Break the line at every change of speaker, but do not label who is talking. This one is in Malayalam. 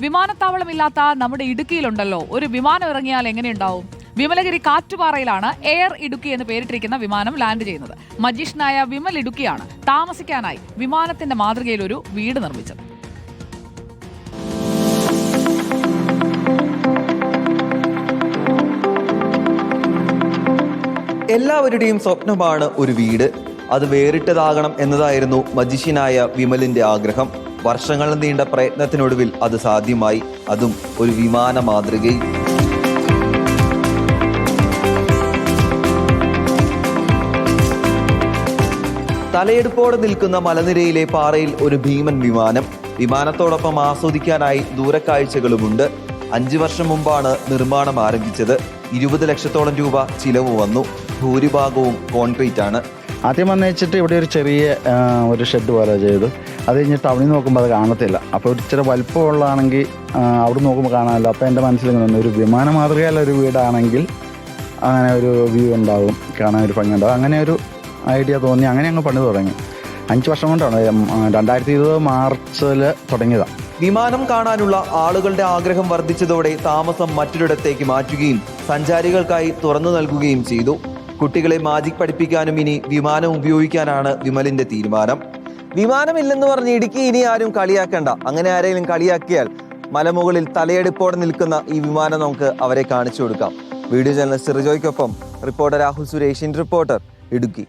വിമാനത്താവളമില്ലാത്ത നമ്മുടെ ഇടുക്കിയിലുണ്ടല്ലോ. ഒരു വിമാനം ഇറങ്ങിയാൽ എങ്ങനെയുണ്ടാവും? വിമലഗിരി കാറ്റുപാറയിലാണ് എയർ ഇടുക്കി എന്ന് പേരിട്ടിരിക്കുന്ന വിമാനം ലാൻഡ് ചെയ്യുന്നത്. മജീഷ്യനായ വിമൽ ഇടുക്കിയാണ് താമസിക്കാനായി വിമാനത്തിന്റെ മാതൃകയിൽ ഒരു വീട് നിർമ്മിച്ചത്.
എല്ലാവരുടെയും സ്വപ്നമാണ് ഒരു വീട്. അത് വേറിട്ടതാകണം എന്നതായിരുന്നു മജിഷ്യനായ വിമലിന്റെ ആഗ്രഹം. വർഷങ്ങൾ നീണ്ട പ്രയത്നത്തിനൊടുവിൽ അത് സാധ്യമായി. അതും ഒരു വിമാന മാതൃകയിൽ. തലയെടുപ്പോടെ നിൽക്കുന്ന മലനിരയിലെ പാറയിൽ ഒരു ഭീമൻ വിമാനം. വിമാനത്തോടൊപ്പം ആസ്വദിക്കാനായി ദൂരക്കാഴ്ചകളുമുണ്ട്. അഞ്ചു വർഷം മുമ്പാണ് നിർമ്മാണം ആരംഭിച്ചത്. ഇരുപത് ലക്ഷത്തോളം രൂപ ചിലവ് വന്നു. ഭൂരിഭാഗവും കോൺക്രീറ്റ് ആണ്
ആദ്യം വന്ന് വെച്ചിട്ട് ഇവിടെ ഒരു ചെറിയ ഒരു ഷെഡ് പോലെ ചെയ്തു. അത് കഴിഞ്ഞ് ടൗണിൽ നോക്കുമ്പോൾ അത് കാണത്തില്ല. അപ്പോൾ ഒരു ഇച്ചിരി വലിപ്പമുള്ളതാണെങ്കിൽ അവിടെ നോക്കുമ്പോൾ കാണാമല്ലോ അപ്പോൾ എന്റെ മനസ്സിൽ ഇങ്ങനെ ഒരു വിമാന മാതൃകയുള്ള ഒരു വീടാണെങ്കിൽ അങ്ങനെ ഒരു വ്യൂ ഉണ്ടാവും. കാണാൻ ഒരു ഭംഗി ഉണ്ടാവും അങ്ങനെ ഒരു ഐഡിയ തോന്നി. അങ്ങനെ അങ്ങ് പണി തുടങ്ങി. അഞ്ച് വർഷം കൊണ്ടാണ്. രണ്ടായിരത്തി ഇരുപത് മാർച്ചിൽ തുടങ്ങിയതാണ്
വിമാനം കാണാനുള്ള ആളുകളുടെ ആഗ്രഹം വർദ്ധിച്ചതോടെ താമസം മറ്റൊരിടത്തേക്ക് മാറ്റുകയും സഞ്ചാരികൾക്കായി തുറന്നു നൽകുകയും ചെയ്തു. കുട്ടികളെ മാജിക് പഠിപ്പിക്കാനും ഇനി വിമാനം ഉപയോഗിക്കാനാണ് വിമലിന്റെ തീരുമാനം. വിമാനമില്ലെന്ന് പറഞ്ഞ് ഇടുക്കി ഇനി ആരും കളിയാക്കണ്ട. അങ്ങനെ ആരെങ്കിലും കളിയാക്കിയാൽ മലമുകളിൽ തലയെടുപ്പോടെ നിൽക്കുന്ന ഈ വിമാനം നമുക്ക് അവരെ കാണിച്ചു കൊടുക്കാം. വീഡിയോ ജേർണലിസ്റ്റ് റിജോയ്ക്കൊപ്പം റിപ്പോർട്ടർ രാഹുൽ സുരേഷ് റിപ്പോർട്ടർ ഇടുക്കി.